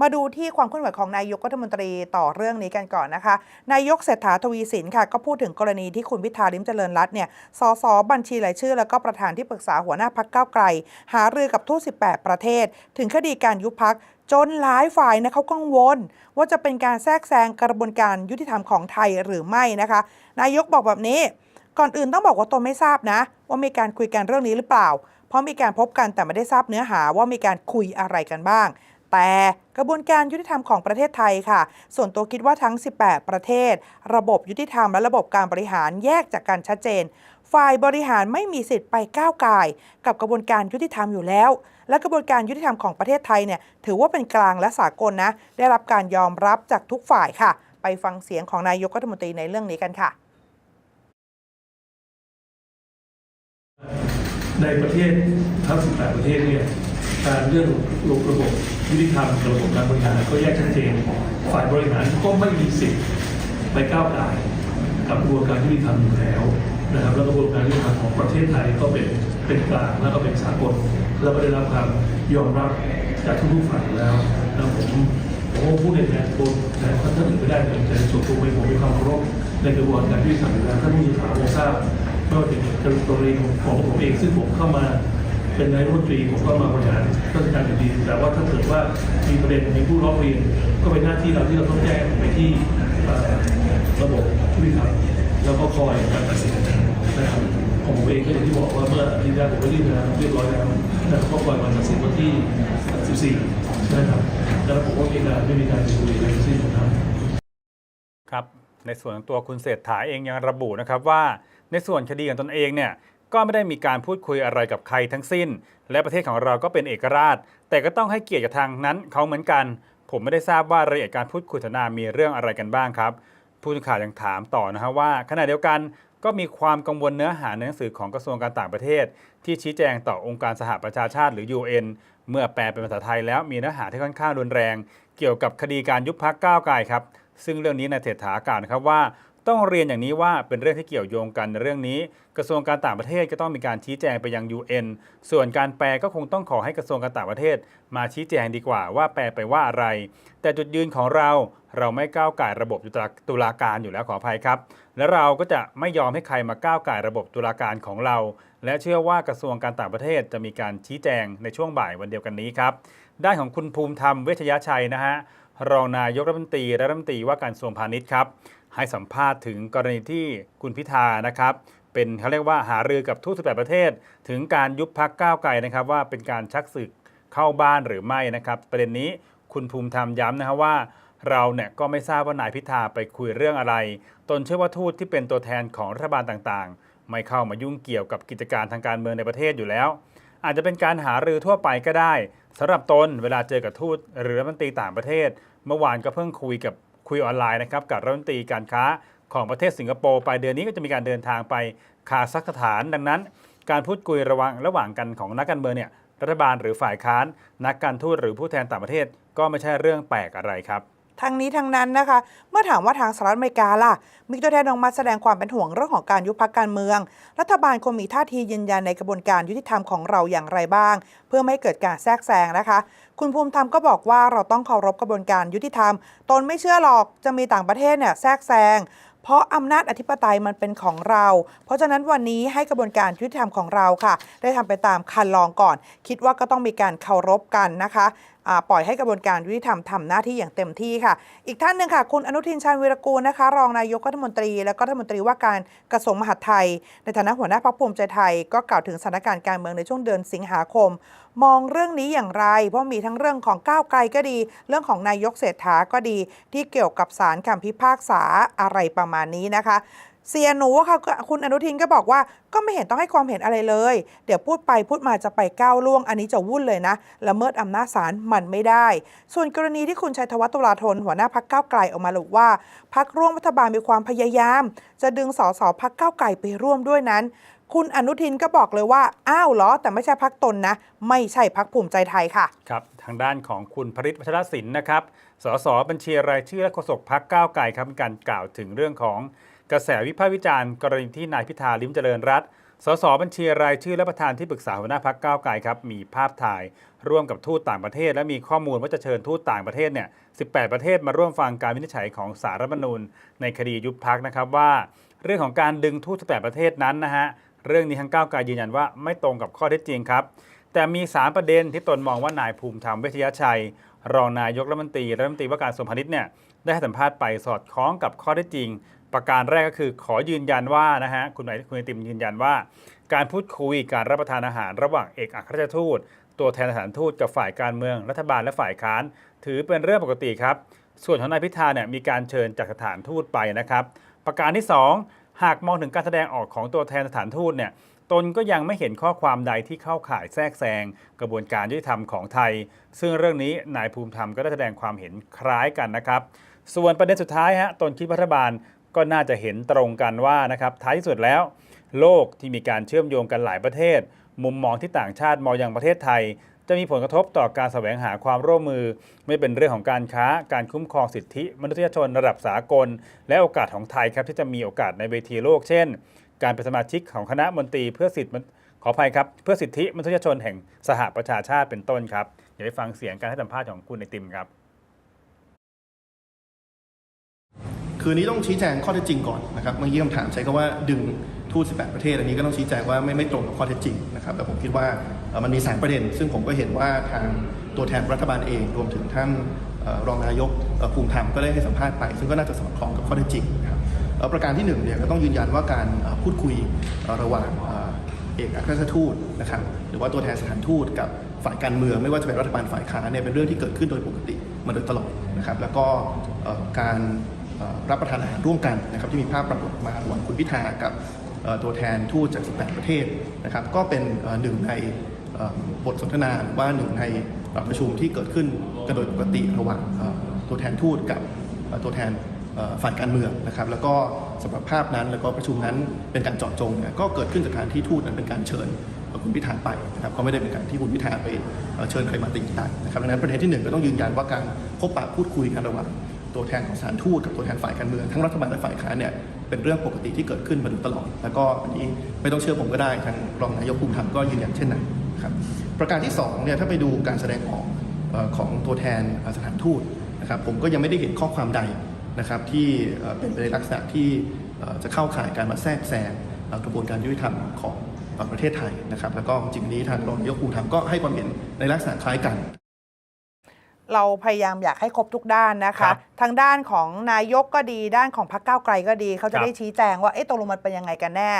มาดูที่ความเคลื่อนไหวของนายกรัฐมนตรีต่อเรื่องนี้กันก่อนนะคะ นายกเศรษฐาทวีสินค่ะ ก็พูดถึงกรณีที่คุณพิธาลิมเจริญรัตน์เนี่ย สสบัญชีรายชื่อ แล้วก็ประธานที่ปรึกษาหัวหน้าพักเก้าไกล หารือกับทูต18 ประเทศ ถึงคดีการยุบพักจนหลายฝ่ายนะเขากังวล ว่าจะเป็นการแทรกแซงกระบวนการยุติธรรมของไทยหรือไม่นะคะ นายกบอกแบบนี้ ก่อนอื่นต้องบอกว่าตนไม่ทราบนะ ว่ามีการคุยกันเรื่องนี้หรือเปล่า เพราะมีการพบกันแต่ไม่ได้ทราบเนื้อหาว่ามีการคุยอะไรกันบ้าง แต่กระบวนการยุติธรรมของประเทศไทยค่ะ ส่วนตัวคิดว่าทั้ง 18 ประเทศ ระบบยุติธรรมและระบบการบริหารแยกจากกันชัดเจน ฝ่ายบริหารไม่มีสิทธิ์ไปก้าวไก่ายกับกระบวนการยุติธรรมอยู่แล้ว และกระบวนการยุติธรรมของประเทศไทยเนี่ยถือว่าเป็นกลางและสากลนะ ได้รับการยอมรับจากทุกฝ่ายค่ะ ไปฟังเสียงของนายกรัฐมนตรีในเรื่องนี้กันค่ะ ในประเทศทั้ง18ประเทศเนี่ย การเรื่องระบบยุติธรรมระบบการบริหารก็แยกชัดเจนฝ่ายบริหารก็ไม่มีสิทธิ์ไปก้าวไก่กับกระบวนการยุติธรรมอยู่แล้วนะครับแล้วกระบวนการยุติธรรมของประเทศไทยก็เป็นเป็นกลางแล้วก็เป็นสากลแล้วก็ได้รับความยอมรับจากทุกๆฝ่ายแล้วแล้วผมผมพูดในแทนตัวแทนท่านอื่นไม่ได้แต่ส่วนตัวเองผมมีความเคารพในกระบวนการยุติธรรมอยู่แล้วท่านผู้สื่อข่าวคงทราบไม่ว่าจะเป็นกรณีของผมเองซึ่งผมเข้ามา เป็นนายรัฐมนตรีผมก็มาบริหารราชการแผ่นดินแต่ว่าถ้าเกิดว่ามีประเด็นมีผู้ร้องเรียน ก็เป็นหน้าที่เราที่เราต้องแจ้งไปที่ระบบยุติธรรมแล้วก็คอยการตัดสินนะครับของผมเองก็อย่างที่บอกว่าเมื่ออาทิตย์แรกผมก็รีบแล้วเรียบร้อยแล้วนะครับก็คอยมาตัดสินวันที่ 14นะครับแล้วผมก็มีการไม่มีการคุยอะไรทั้งสิ้นนะครับครับในส่วนตัวคุณเศรษฐาเองยังระบุนะครับว่าในส่วนคดีของตนเองเนี่ย ก็ไม่ได้มีการพูดคุยอะไรกับใครทั้งสิ้น และประเทศของเราก็เป็นเอกราช แต่ก็ต้องให้เกียรติกับทางนั้นเขาเหมือนกัน ผมไม่ได้ทราบว่ารายละเอียดการพูดคุยสนทนามีเรื่องอะไรกันบ้างครับ ผู้สื่อข่าวยังถามต่อนะฮะว่า ขณะเดียวกันก็มีความกังวลเนื้อหาหนังสือของกระทรวงการต่างประเทศ ที่ชี้แจงต่อองค์การสหประชาชาติหรือ UN เมื่อแปลเป็นภาษาไทยแล้วมีเนื้อหาที่ค่อนข้างรุนแรง เกี่ยวกับคดีการยุบพักก้าวไกลครับ ซึ่งเรื่องนี้นายเศรษฐากล่าวนะครับว่า ต้องเรียนอย่างนี้ว่าเป็นเรื่องที่เกี่ยวโยงกันในเรื่องนี้ กระทรวงการต่างประเทศก็ต้องมีการชี้แจงไปยัง UN ส่วนการแปลก็คงต้องขอให้กระทรวงการต่างประเทศ มาชี้แจงดีกว่าว่าแปลไปว่าอะไร แต่จุดยืนของเราเราไม่ก้าวไก่ระบบตุลาการอยู่แล้วขออภัยครับ และเราก็จะไม่ยอมให้ใครมาก้าวไก่ระบบตุลาการของเรา และเชื่อว่ากระทรวงการต่างประเทศจะมีการชี้แจงในช่วงบ่ายวันเดียวกันนี้ครับด้านของคุณภูมิธรรมเวชยชัยนะฮะ รองนายกรัฐมนตรีและรัฐมนตรีว่าการกระทรวงพาณิชย์ครับให้สัมภาษณ์ถึงกรณีที่คุณพิธานะครับ เป็นเขาเรียกว่าหารือกับทูต18 ประเทศ ถึงการยุบพักก้าวไกลนะครับ ว่าเป็นการชักศึกเข้าบ้านหรือไม่นะครับ ประเด็นนี้คุณภูมิธรรมย้ำนะครับว่า เราเนี่ยก็ไม่ทราบว่านายพิธาไปคุยเรื่องอะไร ตนเชื่อว่าทูตที่เป็นตัวแทนของรัฐบาลต่างๆ ไม่เข้ามายุ่งเกี่ยวกับกิจการทางการเมืองในประเทศอยู่แล้ว อาจจะเป็นการหารือทั่วไปก็ได้สำหรับตนเวลาเจอกับทูตหรือรัฐมนตรีต่างประเทศ เมื่อวานก็เพิ่งคุยกับคุยออนไลน์นะครับกับรัฐมนตรีการค้าของประเทศสิงคโปร์ปลายเดือนนี้ก็จะมีการเดินทางไปคาซัคสถาน ดังนั้น การพูดคุยระหว่างระหว่างกันของนักการเมืองเนี่ยรัฐบาลหรือฝ่ายค้าน นักการทูตหรือผู้แทนต่างประเทศก็ไม่ใช่เรื่องแปลกอะไรครับ ทั้งนี้ทั้งนั้นนะคะ เมื่อถามว่าทางสหรัฐอเมริกาล่ะ มีตัวแทนออกมาแสดงความเป็นห่วงเรื่องของการยุบพักการเมือง รัฐบาลควรมีท่าทียืนยันในกระบวนการยุติธรรมของเราอย่างไรบ้าง เพื่อไม่ให้เกิดการแทรกแซงนะคะ คุณภูมิธรรมก็บอกว่าเราต้องเคารพกระบวนการยุติธรรม ตนไม่เชื่อหรอกจะมีต่างประเทศเนี่ยแทรกแซงเพราะอำนาจอธิปไตยมันเป็นของเรา เพราะฉะนั้นวันนี้ให้กระบวนการยุติธรรมของเราค่ะ ได้ทำไปตามคันลองก่อน คิดว่าก็ต้องมีการเคารพกันนะคะปล่อยให้กระบวนการยุติธรรมทำหน้าที่อย่างเต็มที่ค่ะ อีกท่านหนึ่งค่ะ คุณอนุทินชาญวีรกูลนะคะ รองนายกรัฐมนตรี และก็รัฐมนตรีว่าการกระทรวงมหาดไทย ในฐานะหัวหน้าพรรคภูมิใจไทย ก็กล่าวถึงสถานการณ์การเมืองในช่วงเดือนสิงหาคม มองเรื่องนี้อย่างไร เพราะมีทั้งเรื่องของก้าวไกลก็ดี เรื่องของนายกเศรษฐาก็ดี ที่เกี่ยวกับสารคำพิพากษาอะไรประมาณนี้นะคะ เสียหนูค่ะคุณอนุทินก็บอกว่าก็ไม่เห็นต้องให้ความเห็นอะไรเลย เดี๋ยวพูดไปพูดมาจะไปก้าวล่วง อันนี้จะวุ่นเลยนะละเมิดอำนาจศาลมันไม่ได้ ส่วนกรณีที่คุณชัยธวัฒน์ตุลาธนหัวหน้าพักก้าวไกลออกมาระบุว่าพักร่วมรัฐบาลมีความพยายาม จะดึงสสพักก้าวไกลไปร่วมด้วยนั้น คุณอนุทินก็บอกเลยว่าอ้าวเหรอ แต่ไม่ใช่พักตนนะ ไม่ใช่พักภูมิใจไทยค่ะครับทางด้านของคุณพริตวัชรศิลป์นะครับสสบัญชีรายชื่อและโฆษกพักก้าวไกลครับการกล่าวถึงเรื่องของ กระแสวิพากษ์วิจารณ์กรณีที่นายพิธาลิ้มเจริญรัตน์สสบัญชีรายชื่อและประธานที่ปรึกษาหัวหน้าพักก้าวไกลครับมีภาพถ่าย ร่วมกับทูตต่างประเทศ และมีข้อมูลว่าจะเชิญทูตต่างประเทศเนี่ย18 ประเทศมาร่วมฟังการวินิจฉัยของสารรัฐมนูญ ในคดียุบพักนะครับว่า เรื่องของการดึงทูต18 ประเทศนั้นนะฮะเรื่องนี้ทางก้าวไกลยืนยันว่าไม่ตรงกับข้อเท็จจริงครับแต่มี 3 ประเด็นที่ตนมองว่านายภูมิธรรมเวชยชัย รองนายกรัฐมนตรีรัฐมนตรีว่าการกระทรวงพาณิชย์เนี่ยได้ให้สัมภาษณ์ไปสอดคล้องกับข้อเท็จจริง ประการแรกก็คือขอยืนยันว่านะฮะคุณหมายคุณไอติมยืนยันว่า การพูดคุยการรับประทานอาหารระหว่างเอกอัครราชทูต ตัวแทนสถานทูตกับฝ่ายการเมืองรัฐบาลและฝ่ายค้าน ถือเป็นเรื่องปกติครับ ส่วนของนายพิธาเนี่ยมีการเชิญจากสถานทูตไปนะครับ ประการที่ 2 หากมองถึงการแสดงออกของตัวแทนสถานทูตเนี่ย ตนก็ยังไม่เห็นข้อความใดที่เข้าข่ายแทรกแซงกระบวนการยุติธรรมของไทย ซึ่งเรื่องนี้นายภูมิธรรมก็ได้แสดงความเห็นคล้ายกันนะครับ ส่วนประเด็นสุดท้ายฮะตนคิดรัฐบาลก็น่าจะเห็นตรงกันว่านะครับท้ายที่สุดแล้ว โลกที่มีการเชื่อมโยงกันหลายประเทศ มุมมองที่ต่างชาติมองอย่างประเทศไทย จะมีผลกระทบต่อการแสวงหาความร่วมมือ ไม่เป็นเรื่องของการค้า การคุ้มครองสิทธิ มนุษยชนระดับสากล และโอกาสของไทยครับที่จะมีโอกาสในเวทีโลกเช่น การเป็นสมาชิกของคณะมนตรีเพื่อสิทธิขออภัยครับ เพื่อสิทธิมนุษยชนแห่งสหประชาชาติเป็นต้นครับเดี๋ยวไปฟังเสียงการให้สัมภาษณ์ของคุณไอติมครับ คืนนี้ต้องชี้แจงข้อเท็จจริงก่อนนะครับเมื่อกี้คำถามใช้คำว่าดึงทูต18 ประเทศ อันนี้ก็ต้องชี้แจงว่าไม่ไม่ตรงกับข้อเท็จจริงนะครับแต่ผมคิดว่ามันมีสามประเด็น ซึ่งผมก็เห็นว่าทางตัวแทนรัฐบาลเอง รวมถึงท่านรองนายกภูมิธรรมก็ได้ให้สัมภาษณ์ไป ซึ่งก็น่าจะสอดคล้องกับข้อเท็จจริงนะครับ ประการที่หนึ่งเนี่ยก็ต้องยืนยันว่าการพูดคุยระหว่างเอกอัครราชทูตนะครับหรือว่าตัวแทนสถานทูตกับฝ่ายการเมืองไม่ว่าจะเป็นรัฐบาลฝ่ายค้านเนี่ยเป็นเรื่องที่เกิดขึ้นโดยปกติมาโดยตลอดนะครับแล้วก็การรับประทานอาหารร่วมกันนะครับที่มีภาพปรากฏมาระหว่างคุณพิธากับตัวแทนทูตจาก 18 ประเทศนะครับก็เป็นหนึ่งในบทสนทนาหรือว่าหนึ่งในประชุมที่เกิดขึ้นกันโดยปกติระหว่างตัวแทนทูตกับตัวแทน ฝ่ายการเมืองนะครับ แล้วก็สำหรับภาพนั้นแล้วก็ประชุมนั้นเป็นการเจาะจงเนี่ยก็เกิดขึ้นจากการที่ทูตนั้นเป็นการเชิญคุณพิธาไปนะครับก็ไม่ได้เป็นการที่คุณพิธาไปเชิญใครมาติดตันนะครับดังนั้นประเด็นที่หนึ่งก็ต้องยืนยันว่าการพบปะพูดคุยกันระหว่างตัวแทนของสานทูตกับตัวแทนฝ่ายการเมืองทั้งรัฐบาลและฝ่ายค้านเนี่ยเป็นเรื่องปกติที่เกิดขึ้นมาโดยตลอด แล้วก็อันนี้ไม่ต้องเชื่อผมก็ได้ทางรองนายกภูมิธรรมก็ยืนยันเช่นนั้นนะครับประการที่สองเนี่ยถ้าไปดูการแสดงออกของตัวแทนสถานทูตนะครับผมก็ยังไม่ได้เห็นข้อความใด นะครับที่เอ่อเป็นไปในลักษณะที่เอ่อจะเข้าข่ายการมาแทรกแซงเอ่อกระบวนการยุติธรรมของเอ่อประเทศไทยนะครับ แล้วก็จริงๆนี้ทางรองนายกภูมิธรรมก็ให้ความเห็นในลักษณะคล้ายกันเราพยายามอยากให้ครบทุกด้านนะครัคะบทางด้านของนายกก็ดีด้านของพรรคก้าวไกลก็ดี เขาคจะรับได้ชี้แจงว่าเอ๊ะตกลงมันเป็นยังไงกันแน่